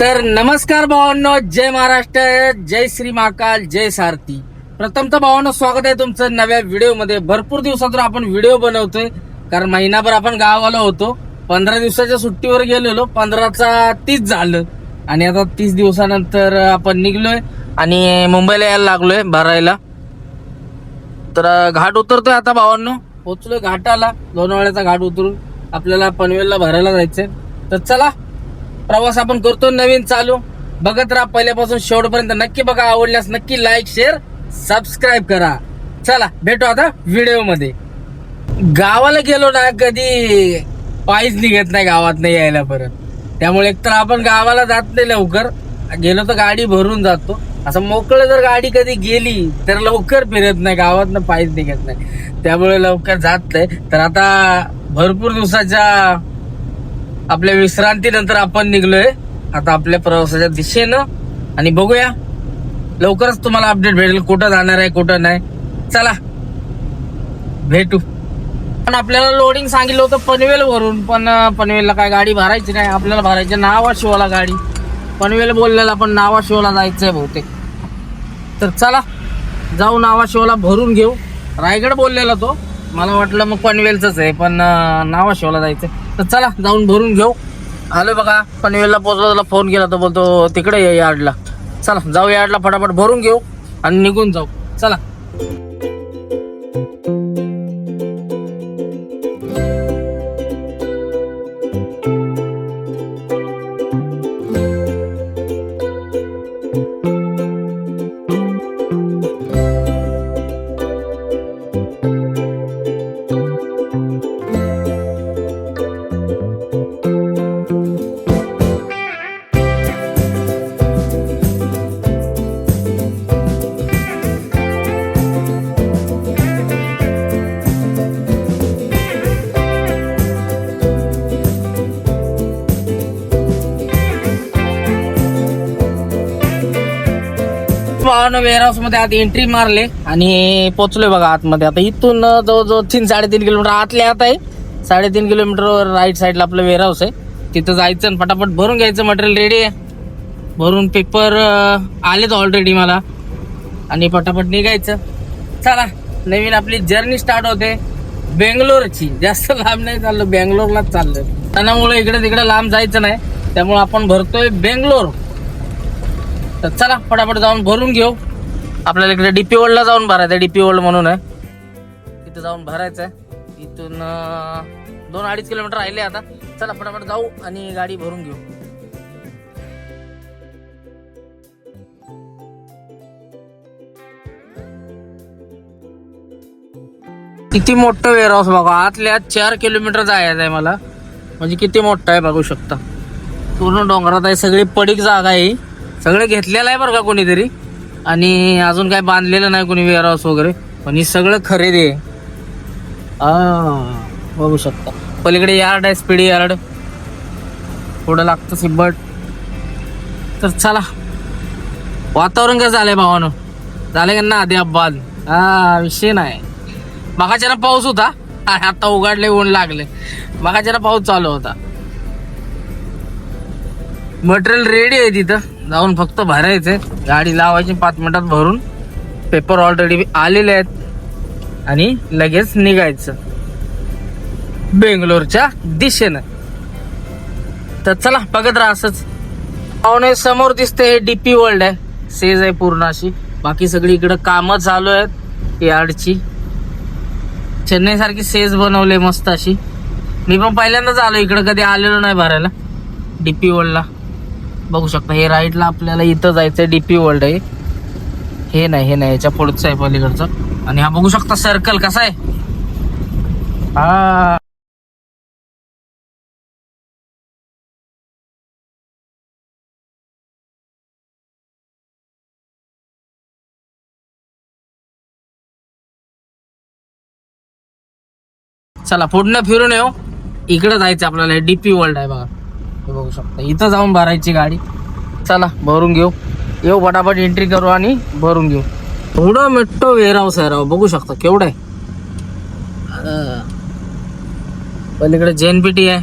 तर नमस्कार भावांनो जय महाराष्ट्र जय श्री महाकाल जय सारथी. प्रथमतः भावांनो स्वागत आहे तुमचं नव्या व्हिडिओमध्ये. भरपूर दिवसातून आपण व्हिडिओ बनवतोय कारण महिनाभर आपण गावाला होतो. पंधरा दिवसाच्या सुट्टीवर गेलेलो पंधराचा तीस झालं. आणि आता तीस दिवसानंतर आपण निघलोय आणि मुंबईला यायला लागलोय भरायला. तर घाट उतरतोय आता भावांनो. पोचलोय घाटाला लोणावळ्याचा घाट उतरून. आपल्याला पनवेलला भरायला जायचंय. तर चला प्रवास आपण करतो नवीन चालू. बघत राहा पहिल्यापासून शेवटपर्यंत. नक्की बघा आवडल्यास नक्की लाईक शेअर सबस्क्राईब करा. चला भेटू आता व्हिडिओमध्ये गावाला गेलो ना कधी पायीच निघत नाही गावात नाही यायला परत. त्यामुळे एकतर आपण गावाला जात नाही लवकर. गेलो तर गाडी भरून जातो. असं मोकळं जर गाडी कधी गेली तर लवकर फिरत नाही. गावात पायीच निघत नाही. त्यामुळे लवकर जात नाही. तर आता भरपूर दिवसाच्या आपल्या विश्रांतीनंतर आपण निघलोय. आता आपल्या प्रवासाच्या दिशेनं. आणि बघूया. लवकरच तुम्हाला अपडेट भेटेल कुठं जाणार आहे कुठं नाही. चला. भेटू. पण आपल्याला लोडिंग सांगितलं होतं पनवेल वरून पण पनवेलला काय गाडी भरायची नाही. आपल्याला भरायची नावा शिवाला गाडी. पनवेल बोललेला पण नावा शिवाला जायचंय बहुतेक. तर चला. जाऊ नावा शिवाला भरून घेऊ. रायगड बोललेला तो. मला वाटलं मग पनवेलच आहे पण नावाशिवला नावा शिवाला तर चला जाऊन भरून घेऊ. आलो बघा पनवेलला पोहोचलो त्याला फोन केला तर बोलतो तिकडे ये यार्डला. चला जाऊ यार्डला फटाफट भरून घेऊ आणि निघून जाऊ. चला. भावानं वेअरहाऊसमध्ये आत एंट्री मारले आणि पोचलोय बघा आतमध्ये. आता इथून जवळजवळ तीन साडेतीन किलोमीटर आतल्या आत आहे. साडेतीन किलोमीटर राईट साईडला आपलं वेअरहाऊस आहे. तिथं जायचं आणि पटापट भरून घ्यायचं मटेरियल रेडी आहे. भरून पेपर आलेच ऑलरेडी मला. आणि पटापट निघायचं. चला नवीन आपली जर्नी स्टार्ट होते. बेंगलोरची. जास्त लांब नाही चाललो बेंगलोरलाच चाललोय. त्यामुळे इकडे तिकडे लांब जायचं नाही. त्यामुळे आपण भरतोय बेंगलोर. तर चला फटाफट जाऊन भरून घेऊ. आपल्याला इकडे डीपी वर्ल्डला जाऊन भरायचं डीपी वर्ल्ड म्हणून आहे. इथं जाऊन भरायचं आहे इथून दोन अडीच किलोमीटर राहिले आता. चला फटाफट जाऊ आणि गाडी भरून घेऊ. किती मोठं वेअरहाऊस बघा आतल्या चार किलोमीटर जायचं आहे मला. म्हणजे किती मोठं आहे बघू शकता. पूर्ण डोंगरात आहे सगळी पडीक जागा आहे सगळं घेतलेलं आहे बरं का कोणीतरी. आणि अजून काय बांधलेलं नाही कोणी वेअरहाऊस वगैरे. पण ही सगळं खरेदी आहे. बघू शकता. पलीकडे यार्ड आहे स्पीड यार्ड थोडं लागतं सिब्बट. तर चला. वातावरण कसं झालंय भावानं? झालं का ना आधी बाद हा विषय नाही. मागाच्या पाऊस होता. आता उघडले ऊन लागले मागाच्या पाऊस चालू होता. मटेरियल रेडी आहे तिथं. जाऊन फक्त भरायचे. गाडी लावायची पाच मिनिटात भरून पेपर ऑलरेडी आलेले आहेत. आणि लगेच निघायचं. बेंगलोरच्या दिशेनं. तर चला बघत राहा असंच. पाहुणे समोर दिसते हे डीपी वर्ल्ड आहे. सेज आहे पूर्ण अशी. बाकी सगळी इकडं कामं चालू आहेत. यार्डची. चेन्नई सारखी सेज बनवले मस्त अशी. मी पण पहिल्यांदाच आलो इकडं कधी आलेलो नाही भरायला. डीपी वर्ल्डला बघू शकता हे राईटला आपल्याला इथं जायचं आहे डीपी वर्ल्ड आहे. हे नाही हे नाही याच्या पुढचं आहे पलीकडचं. आणि हा बघू शकता सर्कल कसा आहे. हा. चला पुढनं फिरून येऊ. इकडे जायचं आपल्याला डीपी वर्ल्ड आहे बघा. हे बघू शकता. इथं जाऊन भरायची गाडी. चला भरून घेऊ. येऊ पटापट एंट्री करू आणि भरून घेऊ. थोडं मोठं वेराव सैराव बघू शकता केवढं आहे. पहिलीकडे जन पी टी आहे.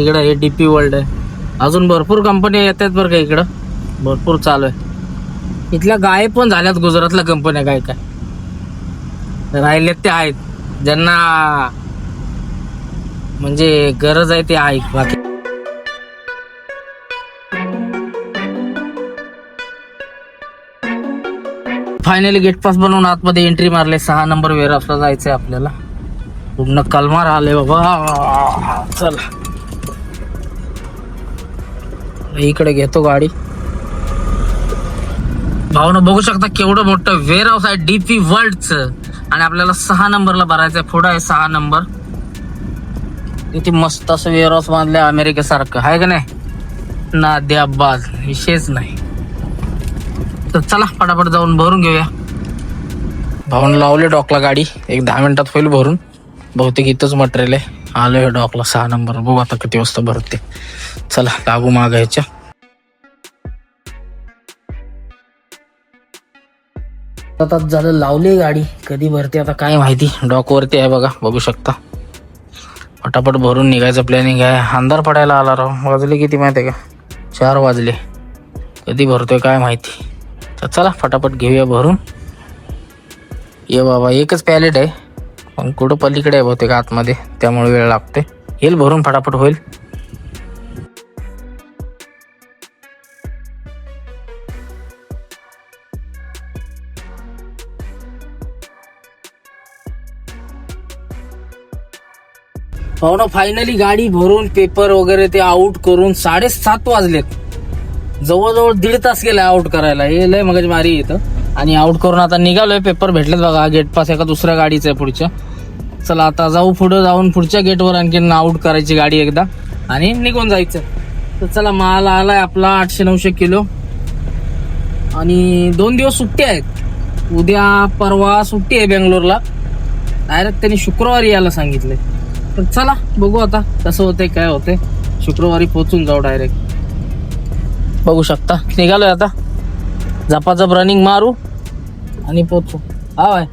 इकडं हे डीपी वर्ल्ड आहे. अजून भरपूर कंपन्या येतात बरं का इकडं. भरपूर चालू आहे. इथल्या गाय पण झाल्यात गुजरातल्या कंपन्या काय काय. राहिलेत ते आहेत. ज्यांना म्हणजे गरज आहे ते आहे. बाकी फायनली गेट पास बनवून आतमध्ये एंट्री मारले. सहा नंबर वेअरहाऊसला जायचंय आपल्याला. पूर्ण कलमार आले बाबा. चला. इकडे घेतो गाडी. भावना बघू शकता केवढं मोठं वेअर हाऊस आहे डीपी वर्ल्डचं आणि आपल्याला सहा नंबरला भरायचंय. पुढं आहे सहा नंबर किती मस्त असं वेअर हाऊस बांधलंय अमेरिकेसारखं. आहे का नाही? ना द्या बाज. विषयच नाही. तर चला पटापट जाऊन भरून घेऊया. भाऊन लावले डॉकला गाडी. एक दहा मिनिटात होईल भरून. बहुतेक इथंच मटेरियल आहे. आलोय डॉकला सहा नंबर. बघू आता किती वाजता भरते. चला लागू मागायच्या. आता झालं लावली गाडी. कधी भरते आता काय माहिती. डॉक वरती आहे बघा बघू शकता. पटापट भरून निघायचं प्लॅनिंग आहे. अंधार पडायला आला राव. वाजले किती माहिती आहे का? चार वाजले. कधी भरतोय काय माहिती. तर चला फटाफट घेऊया भरून. ये बाबा एकच पॅलेट आहे. पण कुठं पलीकडे आहे बहुतेक आतमध्ये त्यामुळे वेळ लागते येईल भरून फटाफट होईल. ना फायनली गाडी भरून पेपर वगैरे ते आउट करून साडेसात वाजलेत. जवळजवळ दीड तास गेला आउट करायला. हे लय मगज मारी येतं आणि आउट करून आता निघालोय. पेपर भेटलेत बघा. गेट पास एका दुसऱ्या गाडीचं आहे पुढच्या चला आता जाऊ पुढं. जाऊन पुढच्या गेटवर आणखीन आउट करायची गाडी एकदा. आणि निघून जायचं. तर चला माल आलाय आपला आठशे नऊशे किलो. आणि दोन दिवस सुट्टी आहेत. उद्या परवा सुट्टी आहे बेंगलोरला. डायरेक्ट त्यांनी शुक्रवारी यायला सांगितले तर चला बघू आता कसं होते काय होते शुक्रवारी पोहोचून जाऊ डायरेक्ट बघू शकता. निघालोय आता. झपाझप रनिंग मारू. आणि पोचू. हा बाय.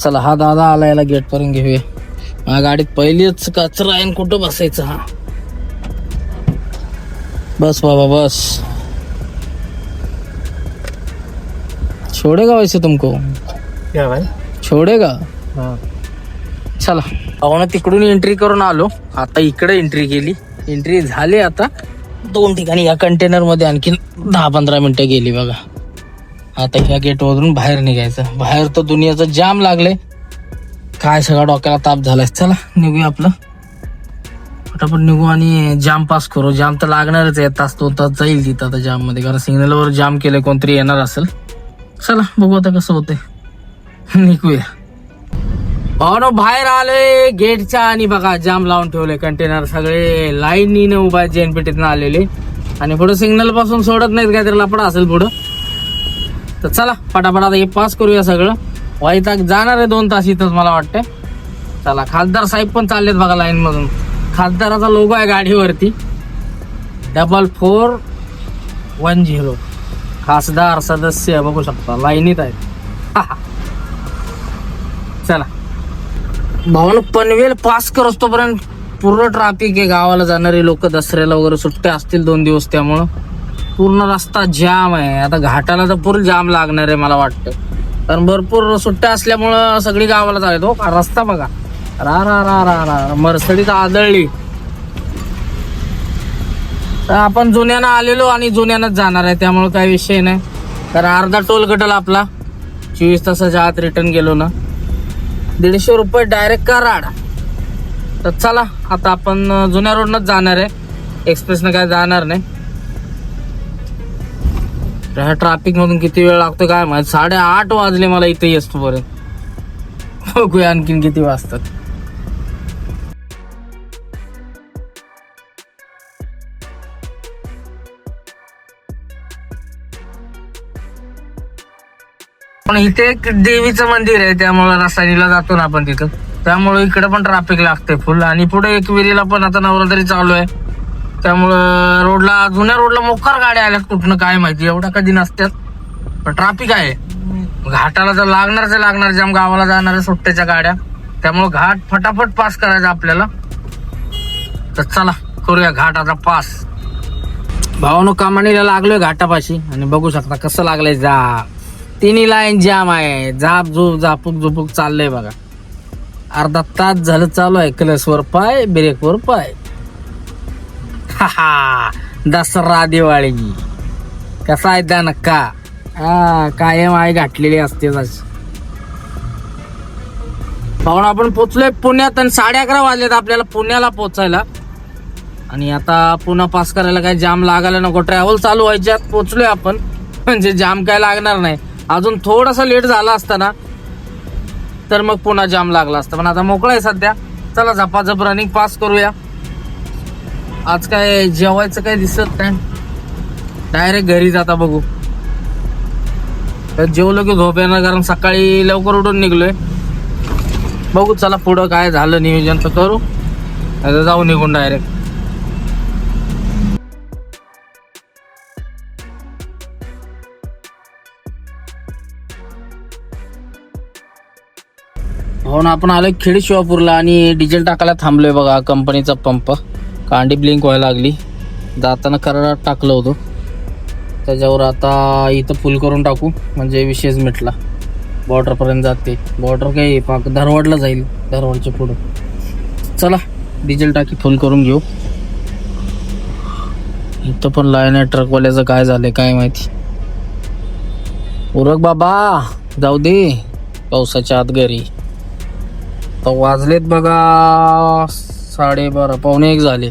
चला हा दादा आला याला गेट पर्यंत घेऊया. हा गाडीत पहिलीच कचरा आहे कुठं बसायचं हा? बस बाबा बस. छोड़ेगा वैसे तुमको? क्या भाई? छोडेगा चला. अहो तिकडून एंट्री करून आलो. आता इकडे एंट्री केली. एंट्री झाली आता. दोन ठिकाणी या कंटेनरमध्ये आणखीन दहा पंधरा मिनटं गेली बघा. आता ह्या गेटमधून बाहेर निघायचं. बाहेर तर दुनियाचं जाम लागले काय सगळा डोक्याला ताप झालाय चला निघूया आपलं. फटाफट निघू आणि जाम पास करू. जाम तर लागणारच आहे. तास दोन तास जाईल तिथं आता जाममध्ये. कारण सिग्नलवर जाम केलं कोणतरी येणार असेल. चला बघू आता कसं होतंय. निघूया. भावनो बाहेर आलोय गेटच्या आणि बघा जाम लावून ठेवले कंटेनर सगळे. लाईनीनं उभा जेनपीटीतनं आलेले. आणि पुढे सिग्नलपासून सोडत नाहीत काहीतरी लपडा असेल पुढं. तर चला पटापट आता हे पास करूया सगळं. वाईताक जाणार आहे दोन तास इथंच मला वाटतंय. चला खासदार साहेब पण चाललेत बघा लाईन मधून. खासदाराचा लोगो आहे गाडीवरती. डबल फोर वन झिरो खासदार सदस्य बघू शकता. लाईनीत आहेत चला. भाऊन पनवेल पास कर तोपर्यंत पूर्ण ट्राफिक आहे. गावाला जाणारे लोक दसऱ्याला वगैरे सुट्ट्या असतील दोन दिवस त्यामुळं. पूर्ण रस्ता जाम आहे. आता घाटाला तर पूर्ण जाम लागणार आहे मला वाटतं. कारण भरपूर सुट्ट्या असल्यामुळं सगळी गावाला चालत हो का? रस्ता बघा. रा रा रा रा रा. मर्सडीत आदळली. तर आपण जुन्यानं आलेलो आणि जुन्यानंच जाणार आहे. त्यामुळं काही विषय नाही. तर अर्धा टोल कटल आपला. चोवीस तासाच्या आत रिटर्न गेलो ना. दीडशे रुपये डायरेक्ट कराड तर चला आता आपण जुन्या रोडनंच जाणार आहे. एक्सप्रेसनं काय जाणार नाही. तर ह्या ट्रॅफिकमधून किती वेळ लागतो काय माहिती? साडेआठ वाजले मला इथे येतो पर्यंत. बघूया आणखीन किती वाजतात. पण इथे एक देवीचं मंदिर आहे त्यामुळे रसायनीला जातो ना आपण तिथं. त्यामुळे इकडे पण ट्रॅफिक लागते फुल आणि पुढे एक विहिरीला पण आता नवरात्री चालू आहे. त्यामुळं रोडला जुन्या रोडला मोकार गाड्या आल्यात कुठनं काय माहिती एवढ्या कधी नसत्यात. पण ट्रॅफिक आहे. घाटाला जर लागणारच जर लागणार जाम गावाला जाणाऱ्या सुट्ट्याच्या गाड्या. त्यामुळे घाट फटाफट पास करायचा आपल्याला. तर चला करूया घाटाचा पास. भावानो कामानीला लागलोय घाटापाशी. आणि बघू शकता कसं लागलंय जा. तिन्ही लाईन जाम आहे. झाप झुप झापूक झुपूक चाललंय बघा. अर्धा तास झालं चालू आहे. क्लसवर पाय ब्रेकवर पाय. हा हा. दसरा दिवाळी. कसा आहे त्या नक्का? हा कायम आहे घातलेली असते अशी पाहून आपण पोचलोय पुण्यात आणि साडे अकरा वाजलेत आपल्याला पुण्याला पोचायला. आणि आता पुन्हा पास करायला काय जाम लागायला नको. ट्रॅव्हल चालू व्हायच्यात पोचलोय आपण. म्हणजे जाम काय लागणार नाही. अजून थोडासा लेट झाला असता ना तर मग पुन्हा जाम लागला असता. पण आता मोकळा आहे सध्या. चला झपाझप रनिंग पास करूया. आज काय जेवायचं काय दिसत नाही. डायरेक्ट घरी जाता बघू. तर जेवलो की झोप येणार कारण सकाळी लवकर उठून निघलोय. बघू चला पुढं काय झालं नियोजन तर करू. आता जाऊ निघून डायरेक्ट हो ना आपण आलोय खेड शिवापूरला आणि डिझेल टाकायला थांबलोय बघा कंपनीचा पंप. कांडी ब्लिंक व्हायला लागली. जाताना करारात टाकलं होतं. त्याच्यावर आता इथं फुल करून टाकू म्हणजे विशेष मिटला. बॉर्डरपर्यंत जाते. बॉर्डर काही पाक धारवाडला जाईल धारवाडच्या पुढं. चला डिझेल टाकी फुल करून घेऊ. इथं पण लाईन आहे ट्रकवाल्याचं काय झालंय काय माहिती. उरक बाबा जाऊ दे. पावसाच्या आत घरी. तर वाजलेत बघा साडेबारा पावणे एक झाले.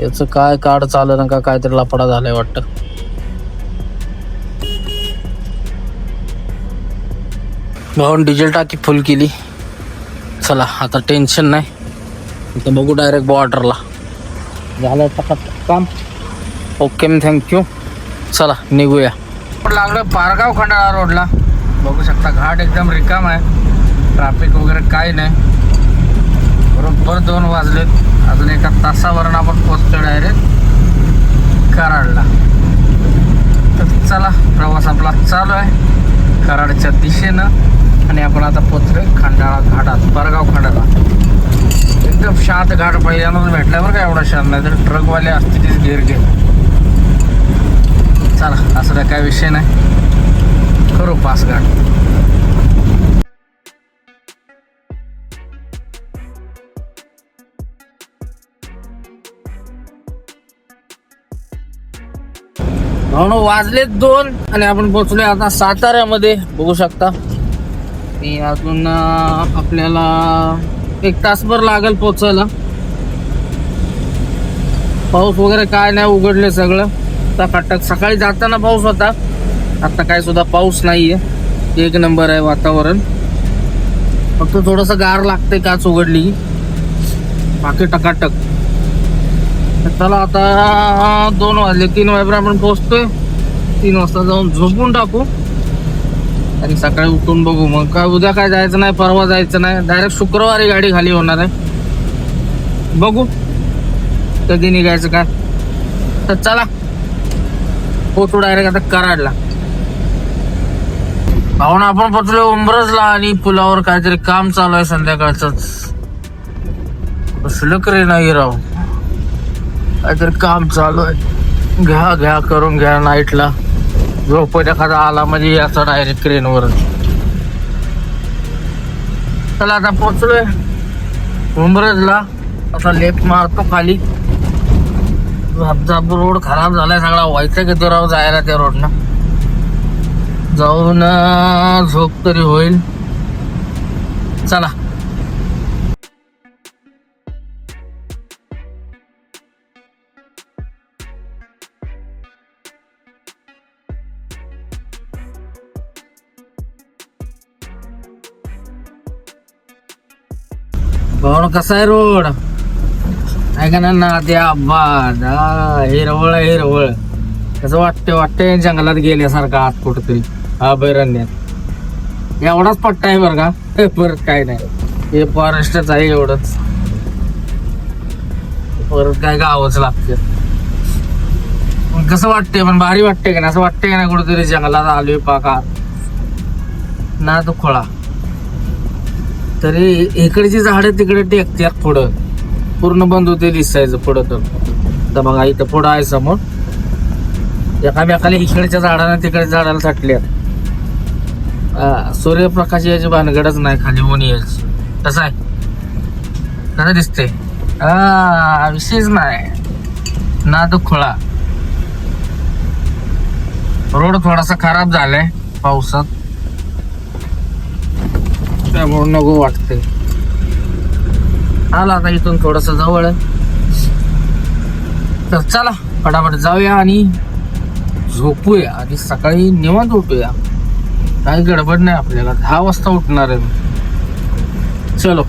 याच काय कार्ड चाललं ना का काहीतरी लफडा झालाय वाटतं. भाऊन डिझेल टाकी फुल केली. चला आता टेन्शन नाही. इथं बघू डायरेक्ट बॉर्डरला झालं टकाटक काम. ओके मी थँक्यू चला निघूया. लागलं पारगाव खंडाळा रोडला बघू शकता घाट एकदम रिकाम आहे. ट्रॅफिक वगैरे काही नाही. बरोबर दोन वाजलेत. अजून एका तासावरून आपण पोचतो डायरेक्ट कराडला. तर चला प्रवास आपला चालू आहे. कराडच्या दिशेनं. आणि आपण आता पोचलोय खंडाळा घाटात परगाव खंडाळा. एकदम शांत घाट पहिल्यांदाच भेटला बरं का एवढा शांत. नाही तर ट्रकवाले असते असतीच घेर गेले चला असं काय विषय नाही. करू पास घाट म्हणून वाजलेत दोन आणि आपण पोचलोय आता साताऱ्यामध्ये. बघू शकता. मी अजून आपल्याला एक तासभर लागेल पोचायला पाऊस वगैरे काय नाही उघडले सगळं. टकाटक. सकाळी जाताना पाऊस होता. आता काय सुद्धा पाऊस नाहीये. एक नंबर आहे वातावरण. फक्त थोडस गार लागते काच उघडली बाकी टकाटक. तर चला आता दोन वाजले तीन वाजता आपण पोहोचतोय. तीन वाजता जाऊन झोपून टाकू. आणि सकाळी उठून बघू. मग काय उद्या काय जायचं नाही परवा जायचं नाही. डायरेक्ट शुक्रवारी गाडी खाली होणार आहे. बघू. कधी निघायचं काय. तर चला. पोचू डायरेक्ट आता कराडला. भावना आपण पोचलो उंबरजला आणि पुलावर काहीतरी काम चालू आहे संध्याकाळच कसलं रे नाही राव? काहीतरी काम चालू आहे. घ्या घ्या करून घ्या नाईटला झोपत एखादा आला म्हणजे याचा डायरेक्ट क्रेनवर चला आता पोचलोय. उंबरजला. आता लेफ्ट मारतो खाली. झापझाप रोड खराब झालाय सगळा. व्हायचा की राव जायला त्या रोडनं जाऊन झोप तरी होईल. चला. भावना कसा आहे रोड? ऐका ना ना ते हिरवळ हिरवळ. कसं वाटतंय वाटतंय जंगलात गेल्यासारखं आत कुठतरी. अभयारण्यात एवढाच पट्टा आहे बरं का? परत काय नाही. हे फॉरेस्टच आहे एवढंच. परत काय गावच लागते. पण कसं वाटतंय पण भारी वाटतंय का नाही? असं वाटतंय का नाही कुठेतरी जंगलात आलोय पाका ना तो खोळा. तरी इकडची झाडं तिकडे टेकतात पुढं. पूर्ण बंद होते दिसायचं पुढं तर. बघा इथं पुढं आहे समोर. एकामेकाला इकडच्या झाडांना तिकडच्या झाडाला साठले सूर्यप्रकाश याची भानगडच नाही खाली ऊन यायची. कसं आहे. कसं दिसते विशेष नाही. ना तो खुळा. रोड थोडासा खराब झालाय पावसात. त्यामुळे नको वाटते आला आता इथून थोडस जवळ. आहे तर चला फटाफट जाऊया आणि झोपूया. आणि सकाळी निवांत उठूया. काही गडबड नाही आपल्याला. दहा वाजता उठणार आहे चलो.